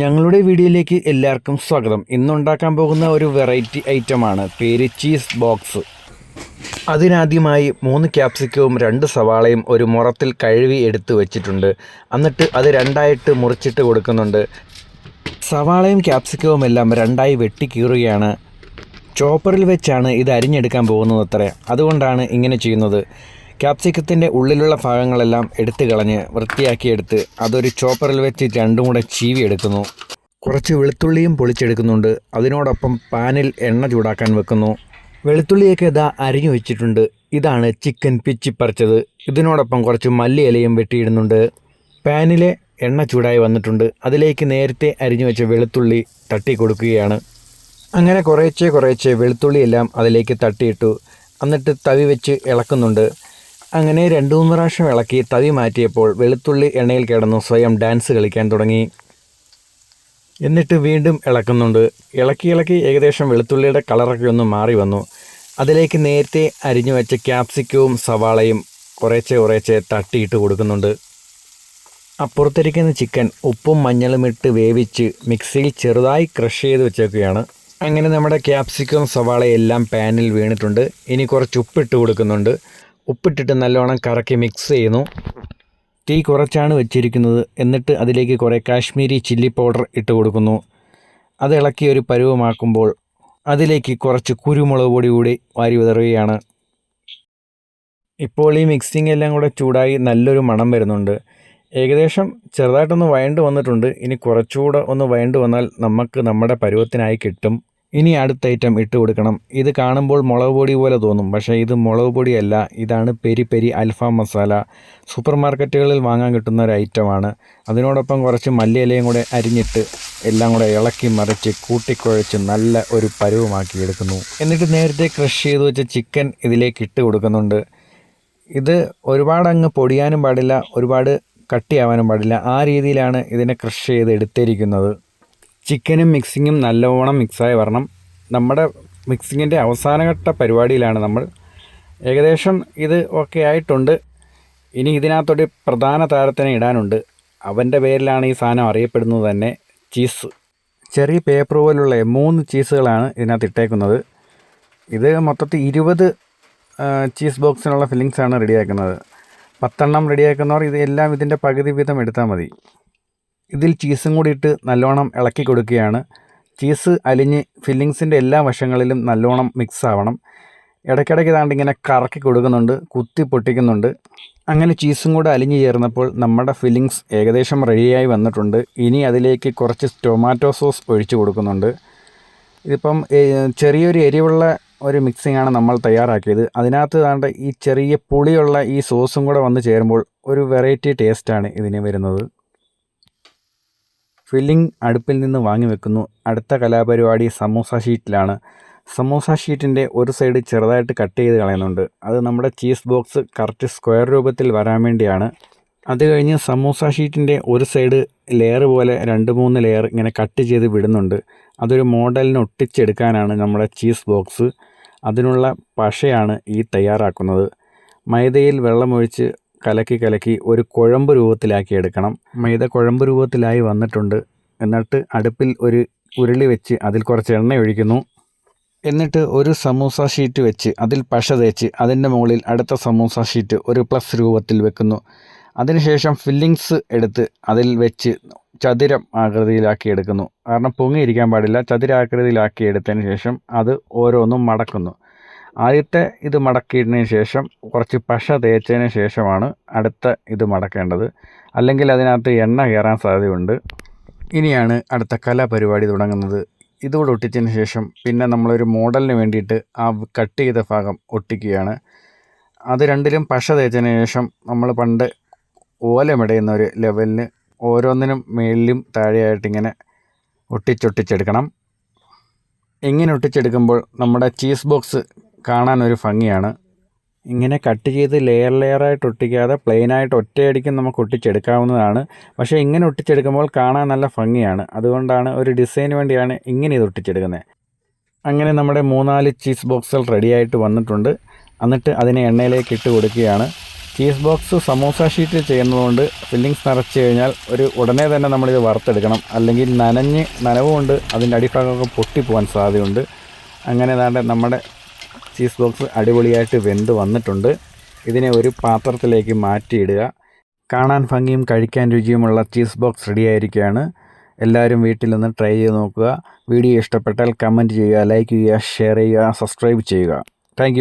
ഞങ്ങളുടെ വീഡിയോയിലേക്ക് എല്ലാവർക്കും സ്വാഗതം. ഇന്നുണ്ടാക്കാൻ പോകുന്ന ഒരു വെറൈറ്റി ഐറ്റമാണ് പേര് ചീസ് ബോക്സ് അതിനാദ്യമായി മൂന്ന് ക്യാപ്സിക്കവും രണ്ട് സവാളയും ഒരു മുറത്തിൽ കഴുകി എടുത്ത് വെച്ചിട്ടുണ്ട്. എന്നിട്ട് അത് രണ്ടായിട്ട് മുറിച്ചിട്ട് കൊടുക്കുന്നുണ്ട്. സവാളയും ക്യാപ്സിക്കവും എല്ലാം രണ്ടായി വെട്ടി വെട്ടിക്കീറുകയാണ് ചോപ്പറിൽ വെച്ചാണ് ഇത് അരിഞ്ഞെടുക്കാൻ പോകുന്നത് അത്രേ. അതുകൊണ്ടാണ് ഇങ്ങനെ ചെയ്യുന്നത്. ക്യാപ്സിക്കത്തിന്റെ ഉള്ളിലുള്ള ഭാഗങ്ങളെല്ലാം എടുത്ത് കളഞ്ഞ് വൃത്തിയാക്കിയെടുത്ത് അതൊരു ചോപ്പറിൽ വെച്ച് രണ്ടും കൂടെ ചീവി എടുക്കുന്നു. കുറച്ച് വെളുത്തുള്ളിയും പൊളിച്ചെടുക്കുന്നുണ്ട്. അതിനോടൊപ്പം പാനിൽ എണ്ണ ചൂടാക്കാൻ വെക്കുന്നു. വെളുത്തുള്ളിയൊക്കെ ഇതാ അരിഞ്ഞു വെച്ചിട്ടുണ്ട്. ഇതാണ് ചിക്കൻ പിച്ചിപ്പറിച്ചത് ഇതിനോടൊപ്പം കുറച്ച് മല്ലിയിലയും വെട്ടിയിടുന്നുണ്ട്. പാനിലെ എണ്ണ ചൂടായി വന്നിട്ടുണ്ട്. അതിലേക്ക് നേരത്തെ അരിഞ്ഞു വെച്ച വെളുത്തുള്ളി തട്ടി കൊടുക്കുകയാണ് അങ്ങനെ കുറേച്ചെ കുറേച്ചെ വെളുത്തുള്ളിയെല്ലാം അതിലേക്ക് തട്ടിയിട്ടു. എന്നിട്ട് തവി വെച്ച് ഇളക്കുന്നുണ്ട്. അങ്ങനെ രണ്ടു മൂന്ന് പ്രാവശ്യം ഇളക്കി തവി മാറ്റിയപ്പോൾ വെളുത്തുള്ളി എണ്ണയിൽ കിടന്നു സ്വയം ഡാൻസ് കളിക്കാൻ തുടങ്ങി. എന്നിട്ട് വീണ്ടും ഇളക്കുന്നുണ്ട്. ഇളക്കി ഇളക്കി ഏകദേശം വെളുത്തുള്ളിയുടെ കളറൊക്കെ ഒന്ന് മാറി വന്നു. അതിലേക്ക് നേരത്തെ അരിഞ്ഞു വെച്ച ക്യാപ്സിക്കവും സവാളയും കുറേച്ചെ കുറേച്ചെ തട്ടിയിട്ട് കൊടുക്കുന്നുണ്ട്. അപ്പുറത്തിരിക്കുന്ന ചിക്കൻ ഉപ്പും മഞ്ഞളും ഇട്ട് വേവിച്ച് മിക്സിയിൽ ചെറുതായി ക്രഷ് ചെയ്ത് വെച്ചേക്കുകയാണ്. അങ്ങനെ നമ്മുടെ ക്യാപ്സിക്കവും സവാളയും എല്ലാം പാനിൽ വീണിട്ടുണ്ട്. ഇനി കുറച്ച് ഉപ്പിട്ട് കൊടുക്കുന്നുണ്ട്. ഉപ്പിട്ടിട്ട് നല്ലോണം കറക്കി മിക്സ് ചെയ്യുന്നു. തീ കുറച്ചാണ് വെച്ചിരിക്കുന്നത്. എന്നിട്ട് അതിലേക്ക് കുറേ കാശ്മീരി ചില്ലി പൗഡർ ഇട്ട് കൊടുക്കുന്നു. അത് ഇളക്കി ഒരു പരുവമാക്കുമ്പോൾ അതിലേക്ക് കുറച്ച് കുരുമുളക് പൊടി കൂടി വാരി വിതറുകയാണ്. ഇപ്പോൾ ഈ മിക്സിംഗ് എല്ലാം കൂടെ ചൂടായി നല്ലൊരു മണം വരുന്നുണ്ട്. ഏകദേശം ചെറുതായിട്ടൊന്ന് വയണ്ട് വന്നിട്ടുണ്ട്. ഇനി കുറച്ചുകൂടെ ഒന്ന് വയണ്ട് വന്നാൽ നമുക്ക് നമ്മുടെ പരുവത്തിനായി കിട്ടും. ഇനി അടുത്ത ഐറ്റം ഇട്ട് കൊടുക്കണം. ഇത് കാണുമ്പോൾ മുളക് പൊടി പോലെ തോന്നും. പക്ഷേ ഇത് മുളക് പൊടിയല്ല. ഇതാണ് പെരി പെരി അൽഫാം മസാല. സൂപ്പർ മാർക്കറ്റുകളിൽ വാങ്ങാൻ കിട്ടുന്ന ഒരു ഐറ്റമാണ് അതിനോടൊപ്പം കുറച്ച് മല്ലിയിലയും കൂടെ അരിഞ്ഞിട്ട് എല്ലാം കൂടെ ഇളക്കി മറിച്ച് കൂട്ടിക്കുഴച്ച് നല്ല ഒരു പരുവമാക്കി എടുക്കുന്നു. എന്നിട്ട് നേരത്തെ ക്രഷ് ചെയ്ത് വെച്ച ചിക്കൻ ഇതിലേക്ക് ഇട്ട് കൊടുക്കുന്നുണ്ട്. ഇത് ഒരുപാട് അങ്ങ് പൊടിയാനും പാടില്ല ഒരുപാട് കട്ടിയാവാനും പാടില്ല. ആ രീതിയിലാണ് ഇതിനെ ക്രഷ് ചെയ്ത് എടുത്തിരിക്കുന്നത്. ചിക്കനും മിക്സിങ്ങും നല്ലവണ്ണം മിക്സായി വരണം. നമ്മുടെ മിക്സിങ്ങിന്റെ അവസാനഘട്ട പരിപാടിയിലാണ് നമ്മൾ. ഏകദേശം ഇത് ഓക്കെ ആയിട്ടുണ്ട്. ഇനി ഇതിനകത്തൊരു പ്രധാന താരത്തിനെ ഇടാനുണ്ട്. അവന്റെ പേരിലാണ് ഈ സാധനം അറിയപ്പെടുന്നത് തന്നെ ചീസ്. ചെറിയ പേപ്പർ പോലുള്ള മൂന്ന് ചീസുകളാണ് ഇതിനകത്ത് ഇട്ടേക്കുന്നത്. ഇത് മൊത്തത്തിൽ ഇരുപത് ചീസ് ബോക്സിനുള്ള ഫില്ലിങ്സാണ് റെഡിയാക്കുന്നത്. പത്തെണ്ണം റെഡിയാക്കുന്നവർ ഇത് എല്ലാം ഇതിന്റെ പകുതി വീതം എടുത്താൽ മതി. ഇതിൽ ചീസും കൂടി ഇട്ട് നല്ലോണം ഇളക്കി കൊടുക്കുകയാണ്. ചീസ് അലിഞ്ഞ് ഫില്ലിങ്സിന്റെ എല്ലാ വശങ്ങളിലും നല്ലോണം മിക്സ് ആവണം. ഇടയ്ക്കിടയ്ക്ക് ഇതാണ്ട് ഇങ്ങനെ കറക്കി കൊടുക്കുന്നുണ്ട് കുത്തി പൊട്ടിക്കുന്നുണ്ട്. അങ്ങനെ ചീസും കൂടെ അലിഞ്ഞു ചേർന്നപ്പോൾ നമ്മുടെ ഫില്ലിങ്സ് ഏകദേശം റെഡിയായി വന്നിട്ടുണ്ട്. ഇനി അതിലേക്ക് കുറച്ച് ടൊമാറ്റോ സോസ് ഒഴിച്ചു കൊടുക്കുന്നുണ്ട്. ഇതിപ്പം ചെറിയൊരു എരിവുള്ള ഒരു മിക്സിംഗ് ആണ് നമ്മൾ തയ്യാറാക്കിയത്. അതിനകത്ത് താണ്ട് ഈ ചെറിയ പുളിയുള്ള ഈ സോസും കൂടെ വന്ന് ചേരുമ്പോൾ ഒരു വെറൈറ്റി ടേസ്റ്റാണ് ഇതിന് വരുന്നത്. ഫില്ലിംഗ് അടുപ്പിൽ നിന്ന് വാങ്ങി വെക്കുന്നു. അടുത്ത കലാപരിപാടി സമൂസ ഷീറ്റിലാണ്. സമൂസ ഷീറ്റിന്റെ ഒരു സൈഡ് ചെറുതായിട്ട് കട്ട് ചെയ്ത് കളയുന്നുണ്ട്. അത് നമ്മുടെ ചീസ് ബോക്സ് കറക്റ്റ് സ്ക്വയർ രൂപത്തിൽ വരാൻ വേണ്ടിയാണ്. അത് കഴിഞ്ഞ് സമൂസ ഷീറ്റിന്റെ ഒരു സൈഡ് ലെയർ പോലെ രണ്ട് മൂന്ന് ലെയർ ഇങ്ങനെ കട്ട് ചെയ്ത് വിടുന്നുണ്ട്. അതൊരു മോഡലിന് ഒട്ടിച്ചെടുക്കാനാണ് നമ്മുടെ ചീസ് ബോക്സ്. അതിനുള്ള പശയാണ് ഈ തയ്യാറാക്കുന്നത്. മൈദയിൽ വെള്ളമൊഴിച്ച് കലക്കി കലക്കി ഒരു കുഴമ്പ് രൂപത്തിലാക്കി എടുക്കണം. മൈദ കുഴമ്പ് രൂപത്തിലായി വന്നിട്ടുണ്ട്. എന്നിട്ട് അടുപ്പിൽ ഒരു ഉരുളി വെച്ച് അതിൽ കുറച്ച് എണ്ണ ഒഴിക്കുന്നു. എന്നിട്ട് ഒരു സമൂസ ഷീറ്റ് വെച്ച് അതിൽ പശ തേച്ച് അതിന്റെ മുകളിൽ അടുത്ത സമൂസ ഷീറ്റ് ഒരു പ്ലസ് രൂപത്തിൽ വെക്കുന്നു. അതിനുശേഷം ഫില്ലിങ്സ് എടുത്ത് അതിൽ വെച്ച് ചതുരം ആകൃതിയിലാക്കി എടുക്കുന്നു. കാരണം പൊങ്ങിയിരിക്കാൻ പാടില്ല. ചതുരാകൃതിയിലാക്കി എടുത്തതിന് ശേഷം അത് ഓരോന്നും മടക്കുന്നു. ആദ്യത്തെ ഇത് മടക്കിയതിന് ശേഷം കുറച്ച് പശ തേച്ചതിന് ശേഷമാണ് അടുത്ത ഇത് മടക്കേണ്ടത്. അല്ലെങ്കിൽ അതിനകത്ത് എണ്ണ കയറാൻ സാധ്യതയുണ്ട്. ഇനിയാണ് അടുത്ത കലാപരിപാടി തുടങ്ങുന്നത്. ഇതുകൂടെ ഒട്ടിച്ചതിന് ശേഷം പിന്നെ നമ്മളൊരു മോഡലിന് വേണ്ടിയിട്ട് ആ കട്ട് ചെയ്ത ഭാഗം ഒട്ടിക്കുകയാണ്. അത് രണ്ടിലും പശ തേച്ചതിന് ശേഷം നമ്മൾ പണ്ട് ഓലമിടയുന്ന ഒരു ലെവലിന് ഓരോന്നിനും മേളിലും താഴെയായിട്ട് ഇങ്ങനെ ഒട്ടിച്ചൊട്ടിച്ചെടുക്കണം. എങ്ങനെ ഒട്ടിച്ചെടുക്കുമ്പോൾ നമ്മുടെ ചീസ് ബോക്സ് കാണാൻ ഒരു ഭംഗിയാണ്. ഇങ്ങനെ കട്ട് ചെയ്ത് ലെയർ ലെയറായിട്ട് ഒട്ടിക്കാതെ പ്ലെയിനായിട്ട് ഒറ്റയടിക്ക് നമുക്ക് ഒട്ടിച്ചെടുക്കാവുന്നതാണ്. പക്ഷേ ഇങ്ങനെ ഒട്ടിച്ചെടുക്കുമ്പോൾ കാണാൻ നല്ല ഭംഗിയാണ്. അതുകൊണ്ടാണ് ഒരു ഡിസൈന് വേണ്ടിയാണ് ഇങ്ങനെ ഇത് ഒട്ടിച്ചെടുക്കുന്നത്. അങ്ങനെ നമ്മുടെ മൂന്നാൽ ചീസ് ബോക്സുകൾ റെഡിയായിട്ട് വന്നിട്ടുണ്ട്. എന്നിട്ട് അതിനെ എണ്ണയിലേക്ക് ഇട്ട് കൊടുക്കുകയാണ്. ചീസ് ബോക്സ് സമോസ ഷീറ്റ് ചെയ്യുന്നതുകൊണ്ട് ഫില്ലിങ്സ് നിറച്ച് കഴിഞ്ഞാൽ ഒരു ഉടനെ തന്നെ നമ്മളിത് വറുത്തെടുക്കണം. അല്ലെങ്കിൽ നനഞ്ഞ് നനവുകൊണ്ട് അതിന്റെ അടിഭാഗമൊക്കെ പൊട്ടിപ്പോകാൻ സാധ്യതയുണ്ട്. അങ്ങനെ നമ്മുടെ ചീസ് ബോക്സ് അടിപൊളിയായിട്ട് വെന്ത് വന്നിട്ടുണ്ട്. ഇതിനെ ഒരു പാത്രത്തിലേക്ക് മാറ്റിയിടുക. കാണാൻ ഭംഗിയും കഴിക്കാൻ രുചിയുമുള്ള ചീസ് ബോക്സ് റെഡി ആയിരിക്കുകയാണ് എല്ലാവരും വീട്ടിൽ നിന്ന് ട്രൈ ചെയ്ത് നോക്കുക. വീഡിയോ ഇഷ്ടപ്പെട്ടാൽ കമന്റ് ചെയ്യുക ലൈക്ക് ചെയ്യുക ഷെയർ ചെയ്യുക സബ്സ്ക്രൈബ് ചെയ്യുക. താങ്ക്